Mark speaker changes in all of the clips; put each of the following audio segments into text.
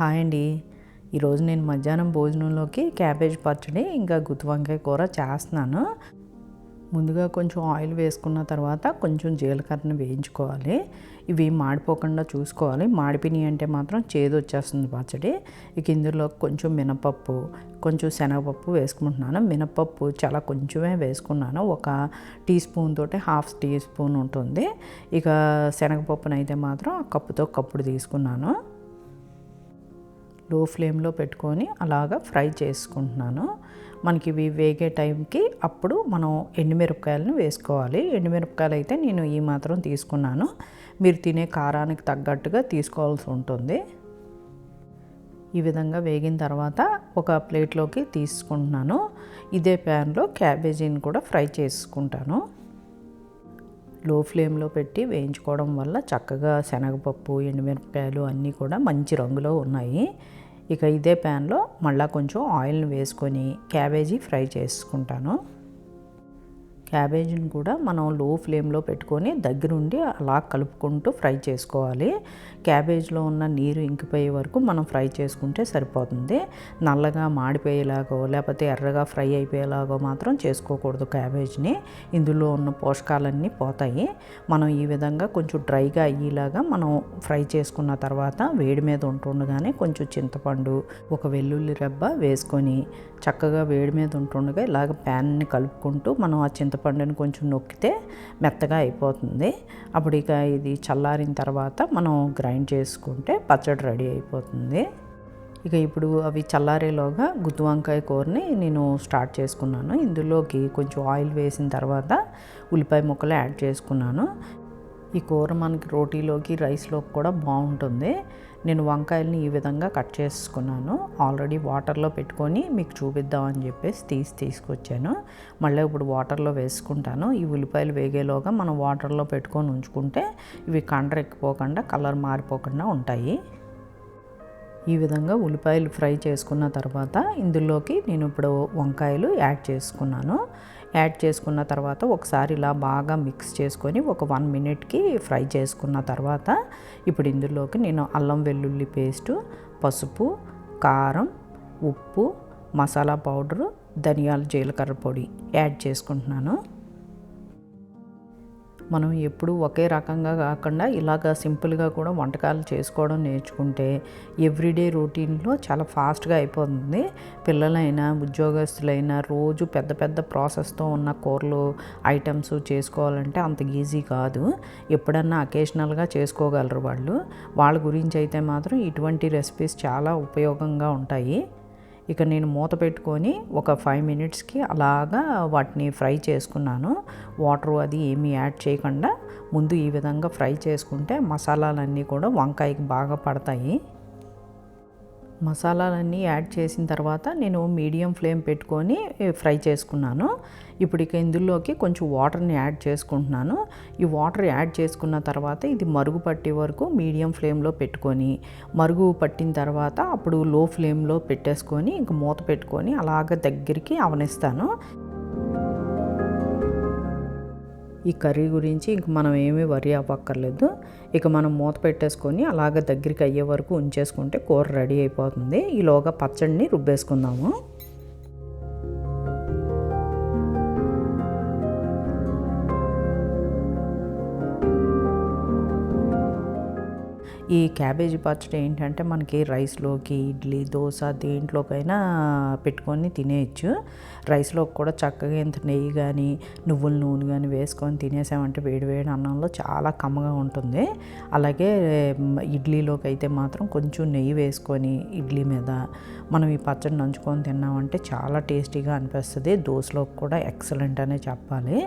Speaker 1: Hi అండి. ఈరోజు నేను మధ్యాహ్నం భోజనంలోకి క్యాబేజ్ పచ్చడి ఇంకా గుత్తి వంకాయ కూర చేస్తున్నాను. ముందుగా కొంచెం ఆయిల్ వేసుకున్న తర్వాత కొంచెం జీలకర్రని వేయించుకోవాలి. ఇవి మాడిపోకుండా చూసుకోవాలి. మాడిపిని అంటే మాత్రం చేదు వచ్చేస్తుంది పచ్చడి. ఇక ఇందులో కొంచెం మినపప్పు కొంచెం శనగపప్పు వేసుకుంటున్నాను. మినపప్పు చాలా కొంచెమే వేసుకున్నాను. ఒక టీ స్పూన్ తోటి హాఫ్ టీ స్పూన్ ఉంటుంది. ఇక శనగపప్పునైతే మాత్రం కప్పుతో కప్పుడు తీసుకున్నాను. లో ఫ్లేమ్లో పెట్టుకొని అలాగా ఫ్రై చేసుకుంటున్నాను. మనకి ఇవి వేగే టైంకి అప్పుడు మనం ఎండుమిరపకాయలను వేసుకోవాలి. ఎండుమిరపకాయలు అయితే నేను ఈ మాత్రం తీసుకున్నాను. మీరు తినే కారానికి తగ్గట్టుగా తీసుకోవాల్సి ఉంటుంది. ఈ విధంగా వేగిన తర్వాత ఒక ప్లేట్లోకి తీసుకుంటున్నాను. ఇదే ప్యాన్లో క్యాబేజీని కూడా ఫ్రై చేసుకుంటాను. లో ఫ్లేమ్లో పెట్టి వేయించుకోవడం వల్ల చక్కగా శనగపప్పు ఎండుమిరపకాయలు అన్నీ కూడా మంచి రంగులో ఉన్నాయి. ఇక ఇదే ప్యాన్లో మళ్ళీ కొంచెం ఆయిల్ని వేసుకొని క్యాబేజీ ఫ్రై చేసుకుంటాను. క్యాబేజీని కూడా మనం లో ఫ్లేమ్లో పెట్టుకొని దగ్గరుండి అలా కలుపుకుంటూ ఫ్రై చేసుకోవాలి. క్యాబేజ్లో ఉన్న నీరు ఇంకిపోయే వరకు మనం ఫ్రై చేసుకుంటే సరిపోతుంది. నల్లగా మాడిపోయేలాగో లేకపోతే ఎర్రగా ఫ్రై అయిపోయేలాగో మాత్రం చేసుకోకూడదు క్యాబేజ్ని. ఇందులో ఉన్న పోషకాలన్నీ పోతాయి. మనం ఈ విధంగా కొంచెం డ్రైగా అయ్యేలాగా మనం ఫ్రై చేసుకున్న తర్వాత వేడి మీద ఉంటుండగానే కొంచెం చింతపండు ఒక వెల్లుల్లి రెబ్బ వేసుకొని చక్కగా వేడి మీద ఉంటుండగా ఇలాగ ప్యాన్ని కలుపుకుంటూ మనం ఆ చింతపండుని కొంచెం నొక్కితే మెత్తగా అయిపోతుంది. అప్పుడు ఇక ఇది చల్లారిన తర్వాత మనం గ్రైండ్ చేసుకుంటే పచ్చడి రెడీ అయిపోతుంది. ఇక ఇప్పుడు అవి చల్లారేలోగా గుత్తి వంకాయ కూరని నేను స్టార్ట్ చేసుకున్నాను. ఇందులోకి కొంచెం ఆయిల్ వేసిన తర్వాత ఉల్లిపాయ ముక్కలు యాడ్ చేసుకున్నాను. ఈ కూర మనకి రోటీలోకి రైస్లోకి కూడా బాగుంటుంది. నేను వంకాయలని ఈ విధంగా కట్ చేసుకున్నాను. ఆల్రెడీ వాటర్లో పెట్టుకొని మీకు చూపిద్దామని చెప్పేసి తీసి తీసుకొచ్చాను. మళ్ళీ ఇప్పుడు వాటర్లో వేసుకుంటాను. ఈ ఉల్లిపాయలు వేగేలోగా మనం వాటర్లో పెట్టుకొని ఉంచుకుంటే ఇవి కండ్ర ఎక్కిపోకుండా కలర్ మారిపోకుండా ఉంటాయి. ఈ విధంగా ఉల్లిపాయలు ఫ్రై చేసుకున్న తర్వాత ఇందులోకి నేను ఇప్పుడు వంకాయలు యాడ్ చేసుకున్నాను. యాడ్ చేసుకున్న తర్వాత ఒకసారి ఇలా బాగా మిక్స్ చేసుకొని ఒక వన్ మినిట్కి ఫ్రై చేసుకున్న తర్వాత ఇప్పుడు ఇందులోకి నేను అల్లం వెల్లుల్లి పేస్టు పసుపు కారం ఉప్పు మసాలా పౌడరు ధనియాల జీలకర్ర పొడి యాడ్ చేసుకుంటున్నాను. మనం ఎప్పుడు ఒకే రకంగా కాకుండా ఇలాగ సింపుల్గా కూడా వంటకాలు చేసుకోవడం నేర్చుకుంటే ఎవ్రీడే రొటీన్లో చాలా ఫాస్ట్గా అయిపోతుంది. పిల్లలైనా ఉద్యోగస్తులైనా రోజు పెద్ద పెద్ద ప్రాసెస్తో ఉన్న కూరలు ఐటమ్స్ చేసుకోవాలంటే అంత ఈజీ కాదు. ఎప్పుడన్నా అకేషనల్గా చేసుకోగలరు వాళ్ళు. వాళ్ళ గురించి అయితే మాత్రం ఇటువంటి రెసిపీస్ చాలా ఉపయోగంగా ఉంటాయి. ఇక నేను మూత పెట్టుకొని ఒక ఫైవ్ మినిట్స్కి అలాగా వాటిని ఫ్రై చేసుకున్నాను. వాటర్ అది ఏమీ యాడ్ చేయకుండా ముందు ఈ విధంగా ఫ్రై చేసుకుంటే మసాలాలన్నీ కూడా వంకాయకి బాగా పడతాయి. మసాలాలన్నీ యాడ్ చేసిన తర్వాత నేను మీడియం ఫ్లేమ్ పెట్టుకొని ఫ్రై చేసుకున్నాను. ఇప్పుడు ఇక ఇందులోకి కొంచెం వాటర్ని యాడ్ చేసుకుంటున్నాను. ఈ వాటర్ యాడ్ చేసుకున్న తర్వాత ఇది మరుగు పట్టే వరకు మీడియం ఫ్లేమ్లో పెట్టుకొని మరుగు పట్టిన తర్వాత అప్పుడు లో ఫ్లేమ్లో పెట్టేసుకొని ఇంక మూత పెట్టుకొని అలాగ దగ్గరికి అవనిస్తాను. ఈ కర్రీ గురించి ఇంక మనం ఏమీ వరి అవ్వక్కర్లేదు. ఇక మనం మూత పెట్టేసుకొని అలాగ దగ్గరికి అయ్యే వరకు ఉంచేసుకుంటే కూర రెడీ అయిపోతుంది. ఈలోగా పచ్చడిని రుబ్బేసుకుందాము. ఈ క్యాబేజీ పచ్చడి ఏంటంటే మనకి రైస్లోకి ఇడ్లీ దోశ దేంట్లోకైనా పెట్టుకొని తినేయచ్చు. రైస్లోకి కూడా చక్కగా ఇంత నెయ్యి కానీ నువ్వుల నూనె కానీ వేసుకొని తినేసామంటే వేడి వేడి అన్నంలో చాలా కమ్మగా ఉంటుంది. అలాగే ఇడ్లీలోకి అయితే మాత్రం కొంచెం నెయ్యి వేసుకొని ఇడ్లీ మీద మనం ఈ పచ్చడి నంచుకొని తిన్నామంటే చాలా టేస్టీగా అనిపిస్తుంది. దోశలోకి కూడా ఎక్సలెంట్ అనే చెప్పాలి.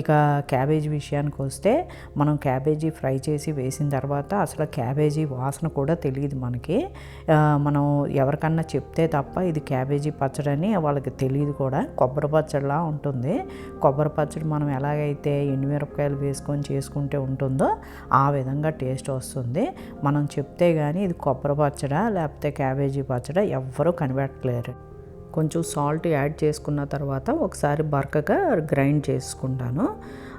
Speaker 1: ఇక క్యాబేజీ విషయానికి వస్తే మనం క్యాబేజీ ఫ్రై చేసి వేసిన తర్వాత అసలు క్యాబేజీ వాసన కూడా తెలియదు మనకి. మనం ఎవరికన్నా చెప్తే తప్ప ఇది క్యాబేజీ పచ్చడి అని వాళ్ళకి తెలియదు కూడా. కొబ్బరి పచ్చడిలా ఉంటుంది. కొబ్బరి పచ్చడి మనం ఎలాగైతే ఎండుమిరపకాయలు వేసుకొని చేసుకుంటే ఉంటుందో ఆ విధంగా టేస్ట్ వస్తుంది. మనం చెప్తే కానీ ఇది కొబ్బరి పచ్చడా లేకపోతే క్యాబేజీ పచ్చడా ఎవ్వరూ కనిపెట్టలేరు. కొంచెం సాల్ట్ యాడ్ చేసుకున్న తర్వాత ఒకసారి బరకగా గ్రైండ్ చేసుకుంటాను.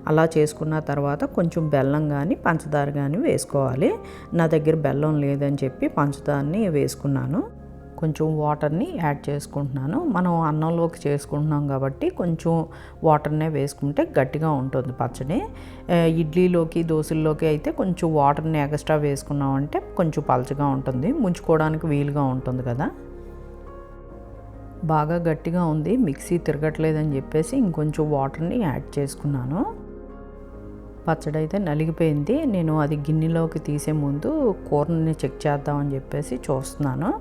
Speaker 1: అలా చేసుకున్న తర్వాత కొంచెం బెల్లం కానీ పంచదార కానీ వేసుకోవాలి. నా దగ్గర బెల్లం లేదని చెప్పి పంచదారని వేసుకున్నాను. కొంచెం వాటర్ని యాడ్ చేసుకుంటున్నాను. మనం అన్నంలోకి చేసుకుంటున్నాం కాబట్టి కొంచెం వాటర్నే వేసుకుంటే గట్టిగా ఉంటుంది పచ్చడి. ఇడ్లీలోకి దోశల్లోకి అయితే కొంచెం వాటర్ని ఎక్స్ట్రా వేసుకున్నామంటే కొంచెం పలచగా ఉంటుంది. ముంచుకోవడానికి వీలుగా ఉంటుంది కదా. బాగా గట్టిగా ఉంది మిక్సీ తిరగట్లేదని చెప్పేసి ఇంకొంచెం వాటర్ని యాడ్ చేసుకున్నాను. పచ్చడి అయితే నలిగిపోయింది. నేను అది గిన్నెలోకి తీసే ముందు కూరని చెక్ చేద్దామని చెప్పేసి చూస్తున్నాను.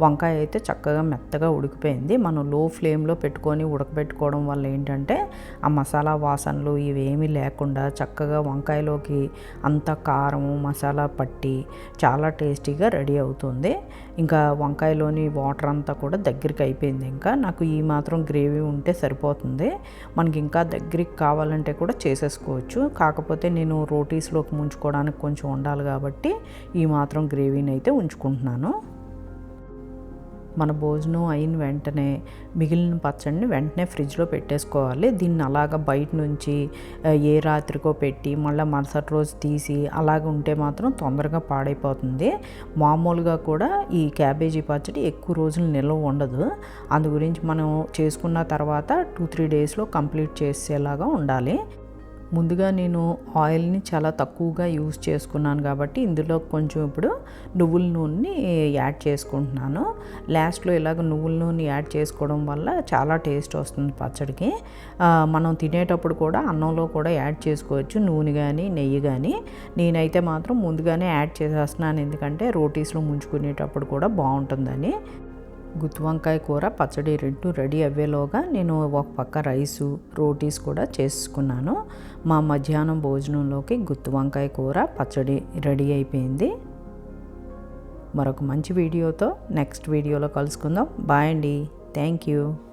Speaker 1: వంకాయ అయితే చక్కగా మెత్తగా ఉడికిపోయింది. మనం లో ఫ్లేమ్లో పెట్టుకొని ఉడకబెట్టుకోవడం వల్ల ఏంటంటే ఆ మసాలా వాసనలు ఇవేమీ లేకుండా చక్కగా వంకాయలోకి అంత కారం మసాలా పట్టి చాలా టేస్టీగా రెడీ అవుతుంది. ఇంకా వంకాయలోని వాటర్ అంతా కూడా దగ్గరికి అయిపోయింది. ఇంకా నాకు ఈ మాత్రం గ్రేవీ ఉంటే సరిపోతుంది. మనకి ఇంకా దగ్గరికి కావాలంటే కూడా చేసేసుకోవచ్చు. కాకపోతే నేను రోటీస్లోకి ముంచుకోవడానికి కొంచెం ఉండాలి కాబట్టి ఈ మాత్రం గ్రేవీని అయితే ఉంచుకుంటున్నాను. మన భోజనం అయిన వెంటనే మిగిలిన పచ్చడిని వెంటనే ఫ్రిడ్జ్లో పెట్టేసుకోవాలి. దీన్ని అలాగ బయట నుంచి ఏ రాత్రికో పెట్టి మళ్ళీ మరుసటి రోజు తీసి అలాగ ఉంటే మాత్రం తొందరగా పాడైపోతుంది. మామూలుగా కూడా ఈ క్యాబేజీ పచ్చడి ఎక్కువ రోజులు నిల్వ ఉండదు. అందు గురించి మనం చేసుకున్న తర్వాత టూ త్రీ డేస్లో కంప్లీట్ చేసేలాగా ఉండాలి. ముందుగా నేను ఆయిల్ని చాలా తక్కువగా యూస్ చేసుకున్నాను కాబట్టి ఇందులో కొంచెం ఇప్పుడు నువ్వుల నూనెని యాడ్ చేసుకుంటున్నాను. లాస్ట్లో ఇలాగ నువ్వుల నూనె యాడ్ చేసుకోవడం వల్ల చాలా టేస్ట్ వస్తుంది పచ్చడికి. మనం తినేటప్పుడు కూడా అన్నంలో కూడా యాడ్ చేసుకోవచ్చు నూనె కానీ నెయ్యి కానీ నేనైతే మాత్రం ముందుగానే యాడ్ చేసేస్తున్నాను ఎందుకంటే రోటీస్లో ముంచుకునేటప్పుడు కూడా బాగుంటుందని. గుత్తి వంకాయ కూర పచ్చడి రెండు రెడీ అయ్యేలోగా నేను ఒక పక్క రైసు రోటీస్ కూడా చేసుకున్నాను. మా మధ్యాహ్నం భోజనంలోకి గుత్తి వంకాయ కూర పచ్చడి రెడీ అయిపోయింది. మరొక మంచి వీడియోతో నెక్స్ట్ వీడియోలో కలుసుకుందాం. బాయ్ అండి. Thank you.